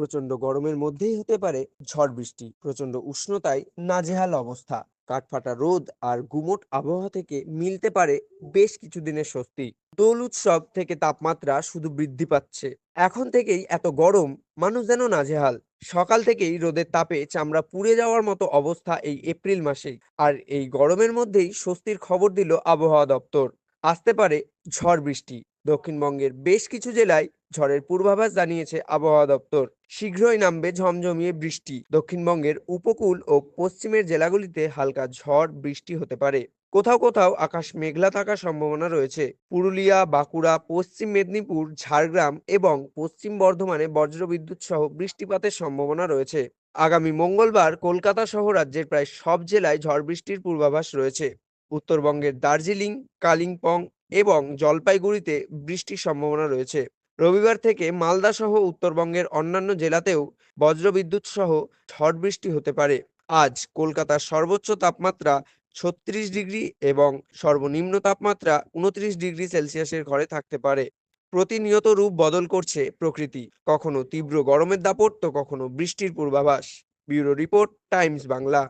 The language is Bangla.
প্রচণ্ড গরমের মধ্যেই হতে পারে ঝড় বৃষ্টি প্রচণ্ড উষ্ণতায় নাজেহাল অবস্থা। কাঠফাটা রোদ আর গুমোট আবহাওয়া থেকে মিলতে পারে বেশ কিছুদিনের স্বস্তি। দোল উৎসব থেকে তাপমাত্রা শুধু বৃদ্ধি পাচ্ছে। এখন থেকেই এত গরম, মানুষ যেন নাজেহাল। সকাল থেকেই রোদের তাপে চামড়া পুড়ে যাওয়ার মতো অবস্থা এই এপ্রিল মাসেই আর এই গরমের মধ্যেই স্বস্তির খবর দিল আবহাওয়া দপ্তর। আসতে পারে ঝড় বৃষ্টি। দক্ষিণবঙ্গের বেশ কিছু জেলায় ঝড়ের পূর্বাভাস জানিয়েছে আবহাওয়া দপ্তর। শীঘ্রই নামবে ঝমঝমিয়ে বৃষ্টি। দক্ষিণবঙ্গের উপকূল ও পশ্চিমের জেলাগুলিতে হালকা ঝড় বৃষ্টি হতে পারে। কোথাও কোথাও আকাশ মেঘলা থাকার সম্ভাবনা রয়েছে। পুরুলিয়া, বাঁকুড়া, পশ্চিম মেদিনীপুর, ঝাড়গ্রাম এবং পশ্চিম বর্ধমানে বজ্রবিদ্যুৎ সহ বৃষ্টিপাতের সম্ভাবনা রয়েছে। আগামী মঙ্গলবার কলকাতা সহ রাজ্যের প্রায় সব জেলায় ঝড় বৃষ্টির পূর্বাভাস রয়েছে। উত্তরবঙ্গের দার্জিলিং, কালিম্পং এবং জলপাইগুড়িতে বৃষ্টির সম্ভাবনা রয়েছে। রবিবার থেকে মালদা সহ উত্তরবঙ্গের অন্যান্য জেলাতেও বজ্রবিদ্যুৎ সহ ঝড় বৃষ্টি হতে পারে। আজ কলকাতার সর্বোচ্চ তাপমাত্রা ছত্রিশ ডিগ্রি এবং সর্বনিম্ন তাপমাত্রা উনত্রিশ ডিগ্রি সেলসিয়াসের ঘরে থাকতে পারে। প্রতিনিয়ত রূপ বদল করছে প্রকৃতি। কখনো তীব্র গরমের দাপট, তো কখনো বৃষ্টির পূর্বাভাস। Bureau report, Times Bangla.